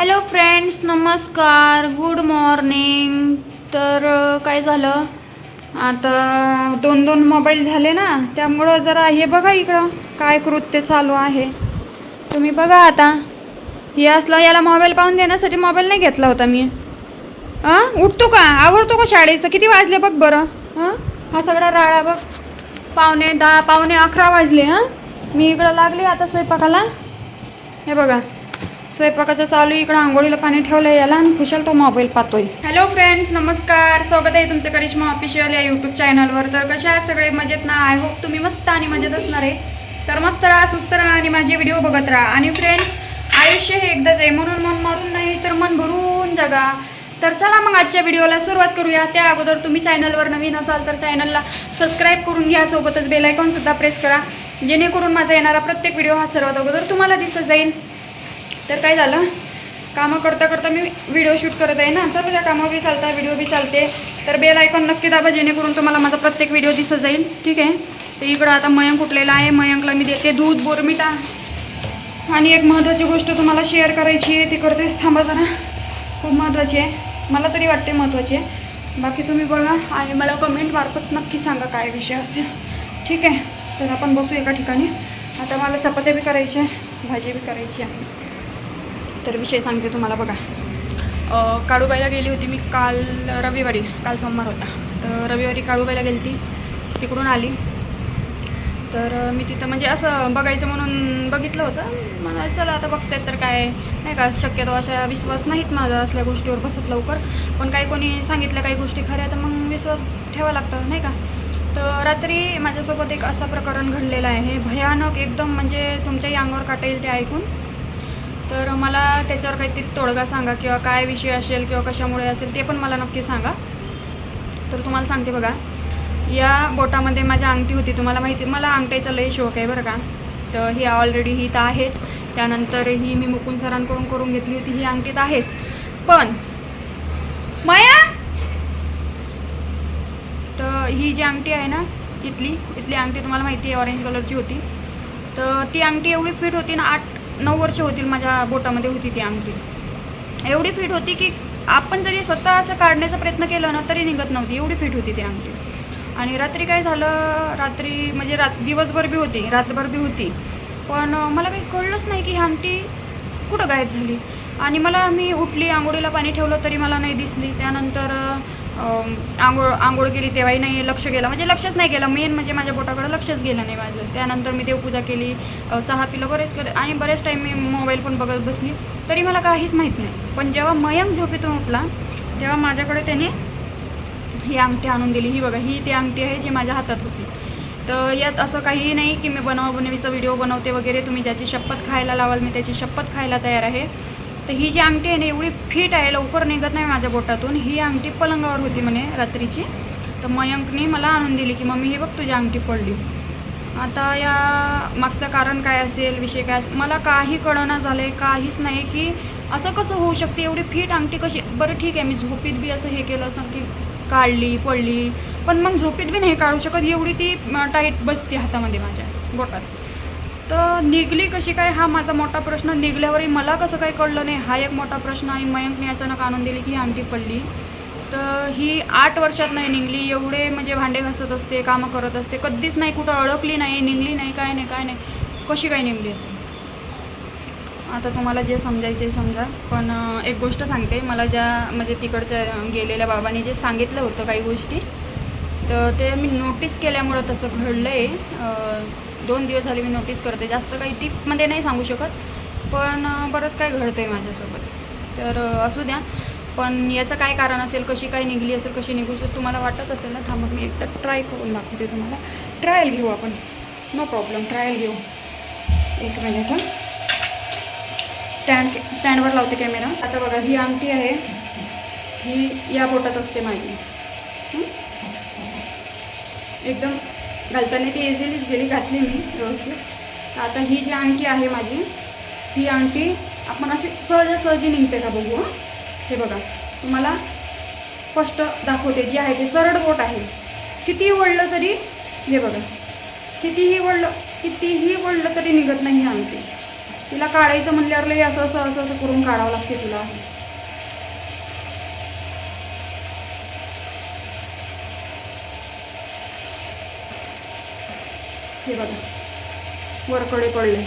Hello friends नमस्कार. Good morning तर काय झालं? आता दोन दोन मोबाईल झाले ना त्यामुळं जरा हे बघा इकडं काय कृत्य चालू आहे. तुम्ही बघा आता. हे असलं याला मोबाईल पाहून देण्यासाठी मोबाईल नाही घेतला होता मी. हां उठतो का? आवडतो का शाळेचं? किती वाजले बघ बरं. हां हा सगळा राळा बघ. पावणे दहा पावणे अकरा वाजले हां मी इकडं लागली आता स्वयंपाकाला. हे बघा. स्वयंपाकाचं चालू आहे, इकडं आंघोळीला पाणी ठेवलंय. याला आणि कुशल तो मोबाईल पाहतोय. हॅलो फ्रेंड्स नमस्कार. स्वागत आहे तुमचं करिश्मा ऑफिशियल या यूट्यूब चॅनलवर तर कशा सगळे? मजेत ना? आय होप तुम्ही मस्त आणि मजेत असणार आहे. तर मस्त राहा सुस्त राहा आणि माझे व्हिडिओ बघत राहा. आणि फ्रेंड्स आयुष्य हे एकदाच आहे. म्हणून मन मारून नाही तर मन भरून जगा. तर चला मग आजच्या व्हिडिओला सुरुवात करूया. त्या अगोदर तुम्ही चॅनलवर नवीन असाल तर चॅनलला सबस्क्राईब करून घ्या. सोबतच बेल सुद्धा प्रेस करा. जेणेकरून माझा येणारा प्रत्येक व्हिडिओ हा सर्वात अगोदर तुम्हाला दिसत जाईल. तर काय झालं? कामं करता करता मी व्हिडिओ शूट करत आहे ना. सर्व त्या कामं बी चालतात व्हिडिओ बी चालते. तर बेल आयकॉन नक्की दाबा जेणेकरून तुम्हाला माझा प्रत्येक व्हिडिओ दिसत जाईल. ठीक आहे? तर इकडं आता मयंक उठलेला आहे. मयंकला मी देते दूध बोरमिटा आणि एक महत्त्वाची गोष्ट तुम्हाला शेअर करायची आहे ती करतेच थांबा जरा. खूप महत्त्वाची आहे. मला तरी वाटते महत्त्वाची आहे. बाकी तुम्ही बघा आणि मला कमेंट मार्फत नक्की सांगा काय विषय असेल. ठीक आहे? तर आपण बसू एका ठिकाणी. आता मला चपात्या बी करायच्या आहे भाजी बी करायची आहे. तर विषय सांगते तुम्हाला बघा. काळूबाईला गेली होती मी काल रविवारी काल सोमवार होता. तर रविवारी काळूबाईला गेली ती तिकडून आली. तर मी तिथं म्हणजे असं बघायचं म्हणून बघितलं होतं. मला चला आता बघतायत तर काय? नाही का शक्यतो अशा विश्वास नाहीत माझा असल्या गोष्टीवर बसत लवकर. पण काही कोणी सांगितलं काही गोष्टी खऱ्या तर मग विश्वास ठेवा लागतं नाही का? तर रात्री माझ्यासोबत एक असं प्रकरण घडलेलं आहे. भयानक एकदम म्हणजे तुमच्याही अंगावर काटा येईल ते ऐकून. तर मला त्याच्यावर काहीतरी तोडगा सांगा किंवा काय विषय असेल किंवा कशामुळे असेल ते पण मला नक्की सांगा. तर तुम्हाला सांगते बघा. या बोटामध्ये माझी अंगठी होती. तुम्हाला माहिती मला अंगठीचा लय शौक आहे बरं का. तर ही ऑलरेडी ही तर आहेच. त्यानंतर ही मी मुकुंद सरांकडून करून घेतली होती. ही अंगठी तर आहेच. पण माया! तर ही जी अंगठी आहे ना इथली इथली अंगठी तुम्हाला माहिती आहे ऑरेंज कलरची होती. तर ती अंगठी एवढी फिट होती ना आठ नऊ वर्ष होतील माझ्या बोटामध्ये होती ती अंगठी. एवढी फिट होती की आपण जरी स्वतः असं काढण्याचा प्रयत्न केला ना तरी निघत नव्हती. एवढी फिट होती ती अंगठी. आणि रात्री काय झालं रात्री म्हणजे रात दिवसभर बी होती रातभर बी होती. पण मला काही कळलंच नाही की ही अंगठी कुठं गायब झाली. आणि मला मी उठली आंघोळीला पाणी ठेवलं तरी मला नाही दिसली. त्यानंतर आंघोळ आंघोळ केली तेव्हाही नाही लक्ष गेलं. म्हणजे लक्षच नाही गेलं. मेन म्हणजे माझ्या बोटाकडे लक्षच गेलं नाही माझं. त्यानंतर मी देवपूजा केली चहा पिलं बरेच कर आणि बरेच टाईम मी मोबाईल पण बघत बसली. तरी मला काहीच माहीत नाही. पण जेव्हा मयंक झोपेतून उठला तेव्हा माझ्याकडे त्याने ही अंगठी आणून दिली. ही बघा ही ती अंगठी आहे जी माझ्या हातात होती. तर यात असं काहीही नाही की मी बनवा बनवीचा व्हिडिओ बनवते वगैरे. तुम्ही ज्याची शपथ खायला लावाल मी त्याची शपथ खायला तयार आहे. तर ही जी अंगठी आहे ना एवढी फिट आहे लवकर निघत नाही माझ्या बोटातून. ही अंगठी पलंगावर होती म्हणे रात्रीची. तर मयंकने मला आणून दिली की मम्मी हे बघ तुझी अंगठी पडली. आता या मागचं कारण काय असेल विषय काय असेल मला काही कळना झालं आहे काहीच नाही की असं कसं होऊ शकते? एवढी फिट अंगठी कशी? बरं ठीक आहे मी झोपीत बी असं हे केलं असतं की काढली पडली. पण मग झोपीत बी नाही काढू शकत एवढी ती टाईट बसते हातामध्ये माझ्या बोटात. तर निघली कशी काय? हा माझा मोठा प्रश्न. निघल्यावरही मला कसं काही कळलं नाही. हा एक मोठा प्रश्न आणि मयंकने अचानक आणून दिली की ही आमटी पडली. तर ही आठ वर्षात नाही निघली. एवढे म्हणजे भांडे घासत असते कामं करत असते. कधीच नाही कुठं अडकली नाही निघली नाही काय नाही काय नाही. कशी काय निघली असेल? आता तुम्हाला जे समजायचे समजा. पण एक गोष्ट सांगते. मला ज्या म्हणजे तिकडच्या गेलेल्या बाबांनी जे सांगितलं होतं काही गोष्टी तर ते मी नोटीस केल्यामुळं तसं घडलं आहे दोन दिवस झाले मी नोटीस करते. जास्त काही टिपमध्ये नाही सांगू शकत पण बरंच काय घडतं आहे माझ्यासोबत. तर असू द्या. पण याचं काय कारण असेल कशी काय निघली असेल कशी निघू शकत तुम्हाला वाटत असेल ना थांबत मी एकदा ट्राय करून दाखवते तुम्हाला. ट्रायल घेऊ आपण. नो प्रॉब्लेम ट्रायल घेऊ. एक मिनिट हां. स्टँड स्टँडवर लावते कॅमेरा आता बघा ही अंगठी आहे. ही या बोटात असते माझी. एकदम घालताना ती इझिलीच गेली घातली मी व्यवस्थित. आता ही जी अंगठी आहे माझी ही अंगठी आपण अशी सहजासहजी निघते का बघू हे बघा तुम्हाला स्पष्ट दाखवते जी आहे ते सरळ बोट आहे. कितीही वळलं तरी हे बघा कितीही वळलं कितीही वळलं तरी निघत नाही ही अंगठी. तिला काढायचं म्हणल्यावर लई असं असं असं असं करून काढावं लागते तिला असं. हे बघा. वरकडे पडले.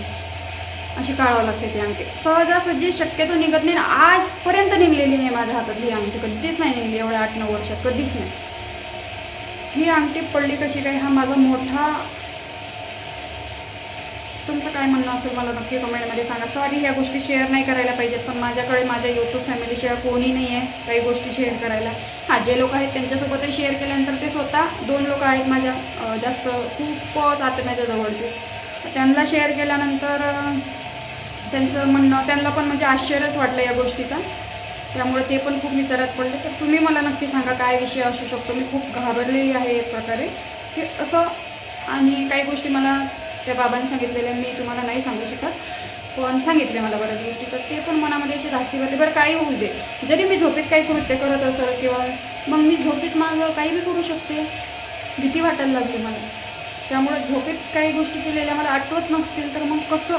अशी काढावं लागते ती अंगठी. सहजासहजी शक्यतो निघत नाही ना आजपर्यंत निघलेली नाही माझ्या हातातली ही अंगठी. कधीच नाही निघली एवढ्या आठ नऊ वर्षात. कधीच नाही. ही अंगठी पडली कशी काय हा माझा मोठा तुमचं काय म्हणणं असेल मला नक्की कमेंटमध्ये सांगा. सॉरी ह्या गोष्टी शेअर नाही करायला पाहिजेत पण माझ्याकडे माझ्या यूट्यूब फॅमिलीशिवाय कोणी नाही आहे काही गोष्टी शेअर करायला. हां जे लोक आहेत त्यांच्यासोबतही शेअर केल्यानंतर ते स्वतः दोन लोक आहेत माझ्या जास्त खूपच आत्म्याच्या जवळचे. त्यांना शेअर केल्यानंतर त्यांचं म्हणणं त्यांना पण म्हणजे आश्चर्यच वाटलं या गोष्टीचा. त्यामुळे ते पण खूप विचारात पडले. तर तुम्ही मला नक्की सांगा काय विषय असू शकतो? मी खूप घाबरलेली आहे एक प्रकारे. की असं आणि काही गोष्टी मला त्या बाबांनी सांगितलेल्या मी तुम्हाला नाही सांगू शकत. पण सांगितले मला बऱ्याच गोष्टी. तर ते पण मनामध्ये अशी धास्ती भरले. बरं काही होऊ दे. जरी मी झोपेत काही कृत्य करत असेल किंवा मग मी झोपेत माझं काही बी करू शकते. भीती वाटायला लागली मला. त्यामुळे झोपेत काही गोष्टी केलेल्या मला आठवत नसतील तर मग कसं?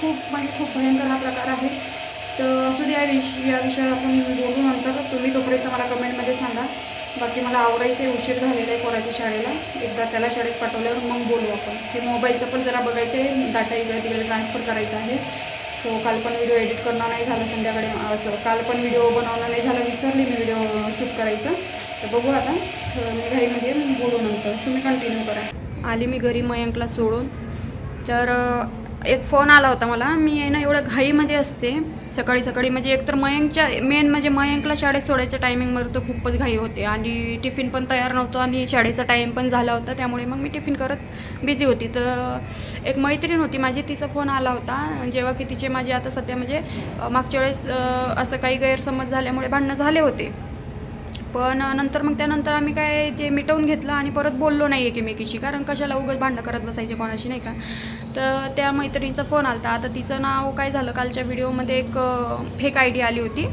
खूप म्हणजे खूप भयंकर हा प्रकार आहे. तर असू द्या विष या विषयावर आपण बोलू नंतर. तुम्ही तोपर्यंत मला कमेंटमध्ये सांगा. बाकी मला आवडायचं आहे उशीर झालेला आहे पोराच्या शाळेला. एकदा त्याला शाळेत पाठवल्यावर मग बोलू आपण. हे मोबाईलचं पण जरा बघायचं आहे डाटा इकडे तिकडे ट्रान्सफर करायचा आहे. सो काल पण व्हिडिओ एडिट करणं नाही झालं संध्याकाळी. असं काल पण व्हिडिओ बनवणं नाही झालं विसरली मी व्हिडिओ शूट करायचं. तर बघू आता. मी घाईमध्ये म्हणजे बोलू नंतर. तुम्ही कंटिन्यू करा. आली मी घरी मयंकला सोडून. तर एक फोन आला होता मला. मी आहे ना एवढं घाईमध्ये असते. सकाळी सकाळी म्हणजे एकतर मयंकच्या मेन म्हणजे मयंकला शाळेत सोडायचं टायमिंगवर तर खूपच घाई होते. आणि टिफिन पण तयार नव्हतं आणि शाळेचा टाईम पण झाला होता. त्यामुळे मग मी टिफिन करत बिझी होती. तर एक मैत्रीण होती माझी तिचा फोन आला होता. जेव्हा की तिचे माझे आता सध्या म्हणजे मागच्या वेळेस असं काही गैरसमज झाल्यामुळे भांडणं झाले होते. पण नंतर मग त्यानंतर आम्ही काय ते मिटवून घेतलं आणि परत बोललो नाही एकमेकीशी. कारण कशाला उगाच भांडणं करत बसायचे कोणाशी नाही का? तर त्या मैत्रिणीचा फोन आला आता तिचं नाव काय झालं? कालच्या व्हिडिओमध्ये एक फेक आय डी आली होती.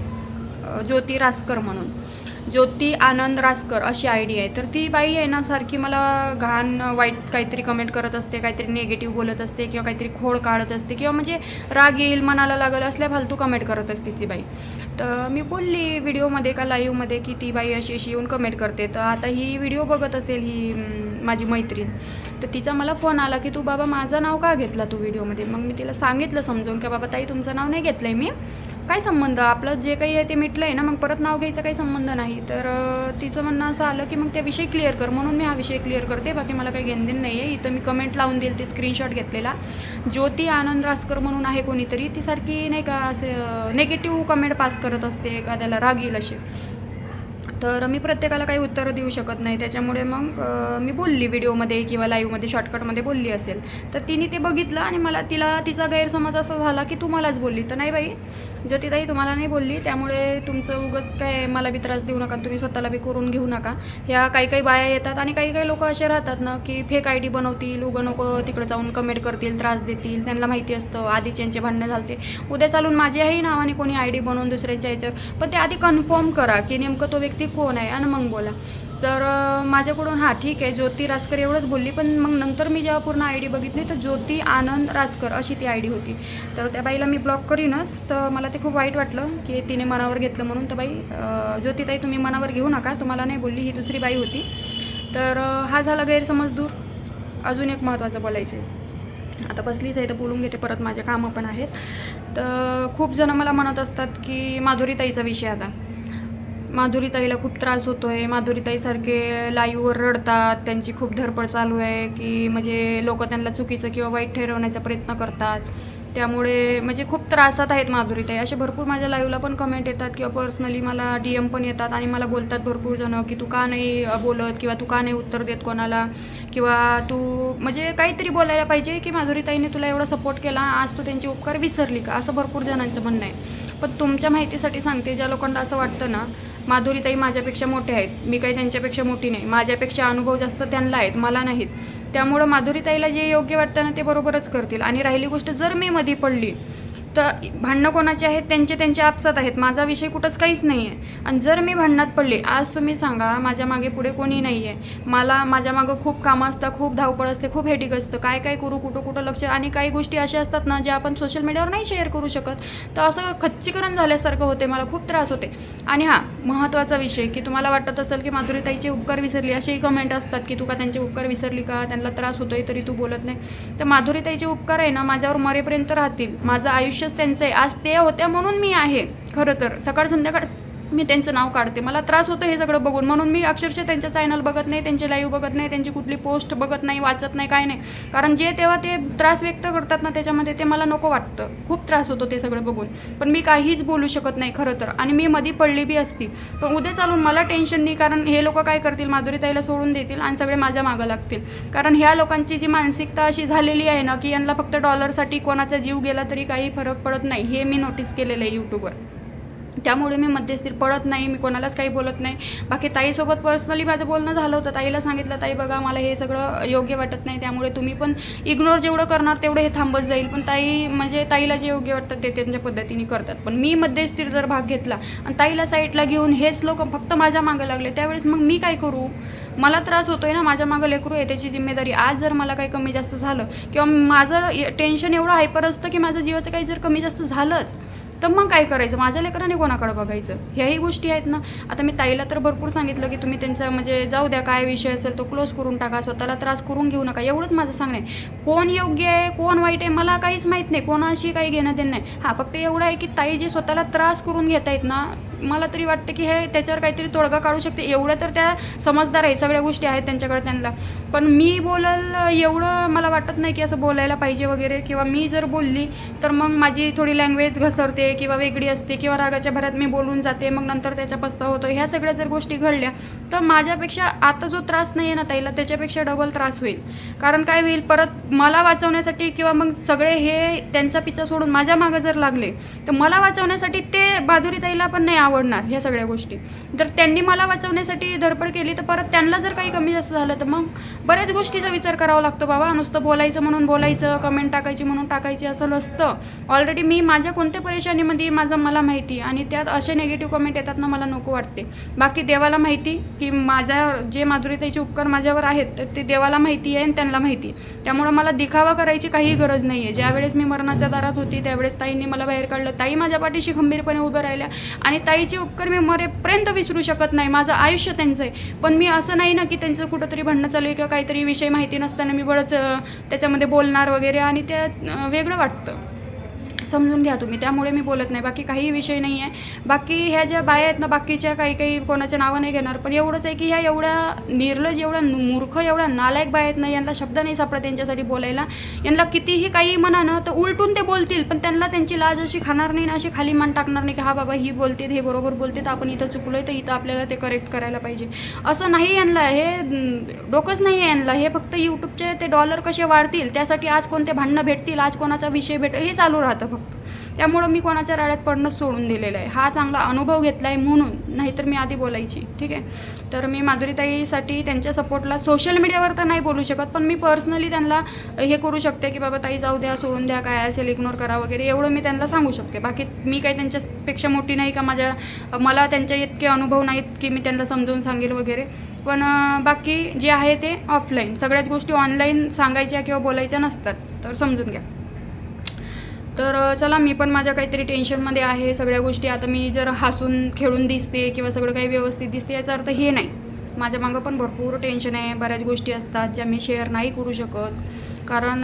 ज्योती रासकर म्हणून. ज्योती आनंद रासकर अशी आय डी आहे. तर ती बाई आहे ना सारखी मला घाण वाईट काहीतरी कमेंट करत असते काहीतरी निगेटिव्ह बोलत असते किंवा काहीतरी खोड काढत असते किंवा म्हणजे राग येईल मनाला लागेल असल्या फालतू कमेंट करत असते ती बाई. तर मी बोलली व्हिडिओमध्ये का लाईव्हमध्ये की ती बाई अशी अशी येऊन कमेंट करते. तर आता ही व्हिडिओ बघत असेल ही माझी मैत्रीण. तर तिचा मला फोन आला की तू बाबा माझं नाव का घेतला तू व्हिडिओमध्ये मग मी तिला सांगितलं समजावून की बाबा ताई तुमचं नाव नाही घेतलं आहे मी. काय संबंध? आपलं जे काही आहे ते मिटलं आहे ना मग परत नाव घ्यायचा काही संबंध नाही. तर तिचं म्हणणं असं आलं की मग त्या विषय क्लिअर कर. म्हणून मी हा विषय क्लिअर करते. बाकी मला काही घेणदेण नाही आहे इथं मी कमेंट लावून देईल ते स्क्रीनशॉट घेतलेला. ज्योती आनंद रासकर म्हणून आहे कोणीतरी. ती सारखी नाही का असे नेगेटिव्ह कमेंट पास करत असते एखाद्याला राग येईल असे. तर मी प्रत्येकाला काही उत्तरं देऊ शकत नाही. त्याच्यामुळे मग मी बोलली व्हिडिओमध्ये किंवा लाईव्हमध्ये शॉर्टकटमध्ये बोलली असेल. तर तिने ते बघितलं आणि मला तिला तिचा गैरसमज असा झाला की तू मलाच बोलली. तर नाही बाई ज्योतिताई तुम्हाला नाही बोलली. त्यामुळे तुमचं उगच काय मला बी त्रास देऊ नका. तुम्ही स्वतःला बी करून घेऊ नका. ह्या काही काही बाया येतात आणि काही काही लोक असे राहतात ना की फेक आय डी बनवतील उगं नको तिकडे जाऊन कमेंट करतील त्रास देतील. त्यांना माहिती असतं आधीच यांचे भांडणं झालते. उद्या चालून माझ्याही नावाने कोणी आय डी बनवून दुसऱ्यांच्या याच्यावर. पण ते आधी कन्फर्म करा की नेमकं तो व्यक्ती कोण आहे? आणि मग बोला. तर माझ्याकडून हां ठीक आहे. ज्योती रासकर एवढंच बोलली पण मग नंतर मी जेव्हा पूर्ण आय डी बघितली तर ज्योती आनंद रासकर अशी ती आय डी होती. तर त्या बाईला मी ब्लॉक करीनच तर मला ते खूप वाईट वाटलं की तिने मनावर घेतलं म्हणून. तर बाई ज्योतिताई तुम्ही मनावर घेऊ नका तुम्हाला नाही बोलली ही दुसरी बाई होती. तर हा झाला गैरसमज दूर. अजून एक महत्त्वाचं बोलायचं आहे आता बसलीच आहे तर बोलून घेते परत माझे कामं पण आहेत. तर खूप जणं मला म्हणत असतात की माधुरीताईचा विषय आता. माधुरीताईला खूप त्रास होतो आहे माधुरीताईसारखे लाईव्हवर रडतात. त्यांची खूप धडपड चालू आहे की म्हणजे लोक त्यांना चुकीचं किंवा वाईट ठरवण्याचा प्रयत्न करतात. त्यामुळे म्हणजे खूप त्रासात आहेत माधुरीताई. असे भरपूर माझ्या लाईव्हला पण कमेंट येतात किंवा पर्सनली मला डी एम पण येतात आणि मला बोलतात भरपूर जणं की तू का नाही बोलत किंवा तू का नाही उत्तर देत कोणाला? किंवा तू म्हणजे काहीतरी बोलायला पाहिजे की माधुरीताईने तुला एवढा सपोर्ट केला आज तू त्यांचे उपकार विसरली का? असं भरपूर जणांचं म्हणणं आहे. पण तुमच्या माहितीसाठी सांगते ज्या लोकांना असं वाटतं ना माधुरीताई माझ्यापेक्षा मोठे आहेत. मी काही त्यांच्यापेक्षा मोठी नाही. माझ्यापेक्षा अनुभव जास्त त्यांना आहेत मला नाहीत. त्यामुळं माधुरीताईला जे योग्य वाटतं ना ते बरोबरच करतील. आणि राहिली गोष्ट जर मी मध्ये पडली तर भांडणं कोणाचे आहेत? त्यांचे त्यांचे आपसात आहेत. माझा विषय कुठंच काहीच नाही आहे आणि जर मी भांडणात पडले आज तुम्ही सांगा माझ्या मागे पुढे कोणी नाही आहे मला माझ्या मागं खूप कामं असतात खूप धावपळ असते खूप हेटिक असतं. काय काय करू कुठं कुठं लक्ष? आणि काही गोष्टी अशा असतात ना ज्या आपण सोशल मीडियावर नाही शेअर करू शकत. तर असं खच्चीकरण झाल्यासारखं होते मला खूप त्रास होते. आणि हां महत्त्वाचा विषय की तुम्हाला वाटत असेल की माधुरीताईचे उपकार विसरली असेही कमेंट असतात की तू का त्यांचे उपकार विसरली का? त्यांना त्रास होतोय तरी तू बोलत नाही. तर माधुरीताईचे उपकार आहे ना माझ्यावर मरेपर्यंत राहतील. माझं आयुष्यच त्यांचं आहे. आज ते होत्या म्हणून मी आहे. खरं तर सकाळ संध्याकाळ मी त्यांचं नाव काढते. मला त्रास होतो हे सगळं बघून. म्हणून मी अक्षरशः त्यांचं चॅनल बघत नाही त्यांचे लाईव्ह बघत नाही त्यांची कुठली पोस्ट बघत नाही वाचत नाही काय नाही. कारण जे तेव्हा ते त्रास व्यक्त करतात ना त्याच्यामध्ये ते मला नको वाटतं. खूप त्रास होतो ते सगळं बघून. पण मी काहीच बोलू शकत नाही खरं तर. आणि मी मधी पडली बी असती. पण उद्या चालून मला टेन्शन नाही कारण हे लोक काय करतील? माधुरीताईला सोडून देतील आणि सगळे माझ्या मागं लागतील. कारण ह्या लोकांची जी मानसिकता अशी झालेली आहे ना की यांना फक्त डॉलरसाठी कोणाचा जीव गेला तरी काही फरक पडत नाही. हे मी नोटीस केलेलं आहे यूट्यूबवर त्यामुळे मी मध्यस्थीर पडत नाही मी कोणालाच काही बोलत नाही. बाकी ताईसोबत पर्सनली माझं बोलणं झालं होतं. ताईला सांगितलं ताई बघा मला हे सगळं योग्य वाटत नाही त्यामुळे तुम्ही पण इग्नोर जेवढं करणार तेवढं हे थांबत जाईल. पण ताई म्हणजे ताईला जे योग्य वाटतं ते त्यांच्या पद्धतीने करतात. पण मी मध्यस्थीर जर भाग घेतला आणि ताईला साईडला घेऊन हेच लोक फक्त माझ्या मागं लागले त्यावेळेस मग मी काय करू? मला त्रास होतोय ना माझ्या मागं लेकरू आहे त्याची जिम्मेदारी आज जर मला काही कमी जास्त झालं किंवा माझं टेन्शन एवढं हायपर असतं की माझं जीवाचं काही जर कमी जास्त झालंच तर मग काय करायचं? माझ्या लेकराने कोणाकडे बघायचं? ह्याही गोष्टी आहेत ना? आता मी ताईला तर भरपूर सांगितलं की तुम्ही त्यांचा म्हणजे जाऊ द्या काय विषय असेल तो क्लोज करून टाका स्वतःला त्रास करून घेऊ नका. एवढंच माझं सांगणं आहे. कोण योग्य आहे कोण वाईट आहे मला काहीच माहीत नाही. कोणाशी काही घेणं देणं नाही. हा फक्त एवढं आहे की ताई जे स्वतःला त्रास करून घेत आहेत ना मला तरी वाटतं की हे त्याच्यावर काहीतरी तोडगा काढू शकते. एवढं तर त्या समजदार आहे सगळ्या गोष्टी आहेत त्यांच्याकडे त्यांना. पण मी बोलल एवढं मला वाटत नाही की असं बोलायला पाहिजे वगैरे किंवा मी जर बोलली तर मग माझी थोडी लँग्वेज घसरते किंवा वेगळी असते किंवा रागाच्या भरात मी बोलून जाते मग नंतर त्याच्या पस्ताव होतो. ह्या सगळ्या जर गोष्टी घडल्या तर माझ्यापेक्षा आता जो त्रास नाही आहे ना ताईला त्याच्यापेक्षा डबल त्रास होईल. कारण काय होईल परत मला वाचवण्यासाठी किंवा मग सगळे हे त्यांचा पिच्चा सोडून माझ्या मागं जर लागले तर मला वाचवण्यासाठी ते माधुरी ताईला पण नाही आवडणार ह्या सगळ्या गोष्टी. जर त्यांनी मला वाचवण्यासाठी धडपड केली तर परत त्यांना जर काही कमी जास्त झालं तर मग बऱ्याच गोष्टीचा विचार करावा लागतो बाबा. नुसतं बोलायचं म्हणून बोलायचं कमेंट टाकायची म्हणून टाकायची असं नसतं. ऑलरेडी मी माझ्या कोणत्या परेशानीमध्ये माझं मला माहिती आणि त्यात असे निगेटिव्ह कमेंट येतात ना मला नको वाटते. बाकी देवाला माहिती की माझ्या जे माधुरीताईचे उपकार माझ्यावर आहेत तर ते देवाला माहिती आहे आणि त्यांना माहिती त्यामुळं मला दिखावा करायची काही गरज नाही आहे ज्यावेळेस मी मरणाच्या दारात होती त्यावेळेस ताईंनी मला बाहेर काढलं. ताई माझ्या पाठीशी खंबीरपणे उभं राहिल्या आणि ताईचे उपकार मी मरेपर्यंत विसरू शकत नाही. माझं आयुष्य त्यांचं आहे. पण मी असं नाही ना की त्यांचं कुठंतरी भांडणं चालू आहे किंवा काहीतरी विषय माहिती नसताना मी बरंच त्याच्यामध्ये बोलणार वगैरे आणि त्या वेगळं वाटतं. समजून घ्या तुम्ही. त्यामुळे मी बोलत नाही. बाकी काही विषय नाही आहे. बाकी ह्या ज्या बाया आहेत ना बाकीच्या काही काही कोणाच्या नावं नाही घेणार. पण एवढंच आहे की ह्या एवढ्या निर्लज एवढ्या मूर्ख एवढ्या नालायक बाया आहेत ना यांना शब्द नाही सापडत त्यांच्यासाठी बोलायला. यांना कितीही काही म्हणा ना तर उलटून ते बोलतील. पण त्यांना त्यांची लाज अशी खाणार नाही ना अशी खाली मान टाकणार नाही की हा बाबा ही बोलते हे बरोबर बोलते तर आपण इथं चुकलो आहे तर इथं आपल्याला ते करेक्ट करायला पाहिजे. असं नाही यांना. हे डोकंच नाही आहे यांना. हे फक्त यूट्यूबचे ते डॉलर कसे वाढतील त्यासाठी आज कोणते भांडणं भेटतील आज कोणाचा विषय भेट हे चालू राहतं. फक्त त्यामुळं मी कोणाच्या राड्यात पडणं सोडून दिलेलं आहे. हा चांगला अनुभव घेतला आहे म्हणून नाहीतर मी आधी बोलायची. ठीक आहे? तर मी माधुरीताईसाठी त्यांच्या सपोर्टला सोशल मीडियावर तर नाही बोलू शकत पण मी पर्सनली त्यांना हे करू शकते की बाबा ताई जाऊ द्या सोडून द्या काय असेल इग्नोर करा वगैरे एवढं मी त्यांना सांगू शकते. बाकी मी काही त्यांच्यापेक्षा मोठी नाही का माझ्या मला त्यांच्या इतके अनुभव नाहीत की मी त्यांना समजून सांगेल वगैरे. पण बाकी जे आहे ते ऑफलाईन सगळ्याच गोष्टी ऑनलाईन सांगायच्या किंवा बोलायच्या नसतात. तर समजून घ्या. तर चला मी पण माझ्या काहीतरी टेन्शनमध्ये आहे सगळ्या गोष्टी. आता मी जर हसून खेळून दिसते किंवा सगळं काही व्यवस्थित दिसते याचा अर्थ हे नाही. माझ्या मागं पण भरपूर टेन्शन आहे. बऱ्याच गोष्टी असतात ज्या मी शेअर नाही करू शकत. कारण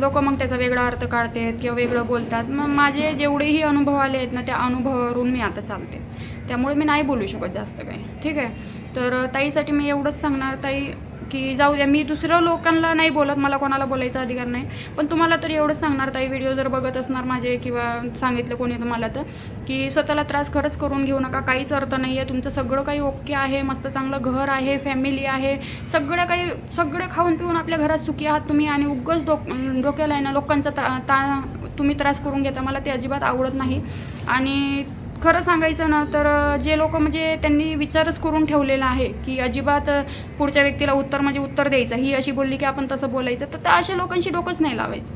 लोक मग त्याचा वेगळा अर्थ काढतात किंवा वेगळं बोलतात. मग माझे जेवढेही अनुभव आले आहेत ना त्या अनुभवावरून मी आता चालते. त्यामुळे मी नाही बोलू शकत जास्त काही. ठीक आहे? तर ताईसाठी मी एवढंच सांगणार. ताई की जाऊ द्या मी दुसऱ्या लोकांना नाही बोलत मला कोणाला बोलायचा अधिकार नाही. पण तुम्हाला तरी एवढंच सांगणार ताई व्हिडिओ जर बघत असणार माझे किंवा सांगितलं कोणी तुम्हाला तर की स्वतःला त्रास खरंच करून घेऊ नका काहीच अर्थ नाही आहे तुमचं सगळं काही ओके आहे मस्त चांगलं घर आहे फॅमिली आहे. सगळं काही सगळं खाऊन पिऊन आपल्या घरात सुखी आहात तुम्ही आणि उगच डोक डोक्याला आहे ना लोकांचा त्रा ता तुम्ही त्रास करून घेता मला ते अजिबात आवडत नाही. आणि खरं सांगायचं ना तर जे लोक म्हणजे त्यांनी विचारच करून ठेवलेला आहे की अजिबात पुढच्या व्यक्तीला उत्तर म्हणजे उत्तर द्यायचं. ही अशी बोलली की आपण तसं बोलायचं. तर त्या अशा लोकांशी डोकंच नाही लावायचं.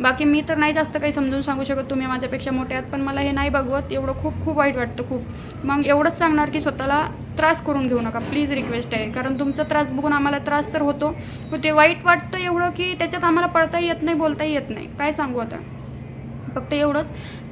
बाकी मी तर नाही जास्त काही समजून सांगू शकत तुम्ही माझ्यापेक्षा मोठे आहात पण मला हे नाही बघवत. एवढं खूप खूप वाईट वाटतं खूप. मग एवढंच सांगणार की स्वतःला त्रास करून घेऊ नका. प्लीज रिक्वेस्ट आहे. कारण तुमचा त्रास बघून आम्हाला त्रास तर होतो पण ते वाईट वाटतं एवढं की त्याच्यात आम्हाला पळताही येत नाही बोलताही येत नाही. काय सांगू आता? फक्त एवढंच.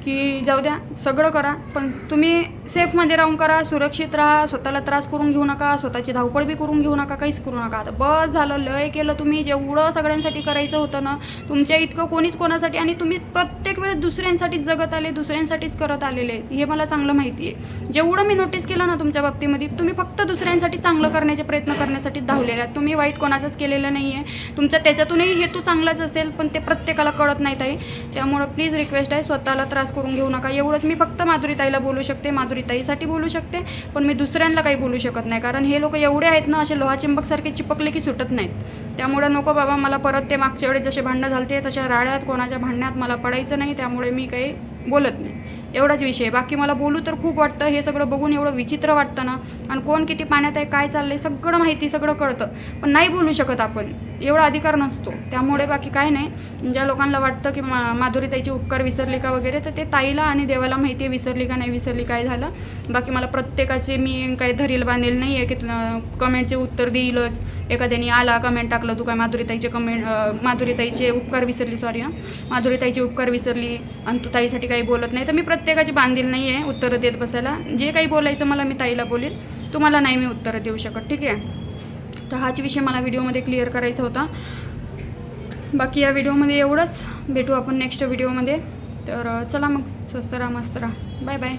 की जाऊ द्या सगळं करा. पण तुम्ही सेफमध्ये राहून करा सुरक्षित राहा स्वतःला त्रास करून घेऊ नका स्वतःची धावपळ बी करून घेऊ नका काहीच करू नका. आता बस झालं लय केलं तुम्ही जेवढं सगळ्यांसाठी करायचं होतं ना तुमच्या इतकं कोणीच कोणासाठी आणि तुम्ही प्रत्येक वेळेस दुसऱ्यांसाठीच जगत आले दुसऱ्यांसाठीच करत आलेले हे मला चांगलं माहिती आहे जेवढं मी नोटीस केलं ना तुमच्या बाबतीमध्ये तुम्ही फक्त दुसऱ्यांसाठी चांगलं करण्याचे प्रयत्न करण्यासाठी धावलेले आहात. तुम्ही वाईट कोणाचंच केलेलं नाही आहे तुमचा त्याच्यातूनही हेतू चांगलाच असेल पण ते प्रत्येकाला कळत नाही ताई त्यामुळं प्लीज रिक्वेस्ट आहे स्वतःला त्रास करून घेऊ नका. एवढंच मी फक्त माधुरीताईला बोलू शकते. माधुरीताईसाठी बोलू शकते पण मी दुसऱ्यांना काही बोलू शकत नाही. कारण हे लोक एवढे आहेत ना असे लोहा चिंबकसारखे चिपकले की सुटत नाहीत. त्यामुळे नको बाबा मला परत ते मागच्या वेळेस जसे भांडणं झालते तशा राड्यात कोणाच्या भांडण्यात मला पडायचं नाही. त्यामुळे मी काही बोलत नाही. एवढाच विषय बाकी मला बोलू तर खूप वाटतं. हे सगळं बघून एवढं विचित्र वाटतं ना. आणि कोण किती पाण्यात आहे काय चाललं आहे सगळं माहिती सगळं कळतं. पण नाही बोलू शकत आपण. एवढा अधिकार नसतो. त्यामुळे बाकी काय नाही. ज्या लोकांना वाटतं की मा माधुरीताईचे उपकार विसरले का वगैरे तर ते ताईला आणि देवाला माहिती आहे विसरली का नाही विसरली काय झालं. बाकी मला प्रत्येकाचे मी काही धरील बांधेल नाही आहे की कमेंटचे उत्तर देईलच. एखाद्याने आला कमेंट टाकलं तू काय माधुरीताईचे कमेंट माधुरीताईचे उपकार विसरली सॉरी हां. माधुरीताईचे उपकार विसरली आणि तू ताईसाठी काही बोलत नाही तर मी प्रत्येकाची बांधील नाही आहे उत्तरं देत बसायला. जे काही बोलायचं मला मी ताईला बोलेल तुम्हाला नाही मी उत्तरं देऊ शकत ठीक आहे? तर हाच विषय मला व्हिडिओमध्ये क्लिअर करायचा होता. बाकी या व्हिडिओमध्ये एवढंच. भेटू आपण नेक्स्ट व्हिडिओमध्ये तर चला मग. स्वस्त राहा मस्त राहा. Bye bye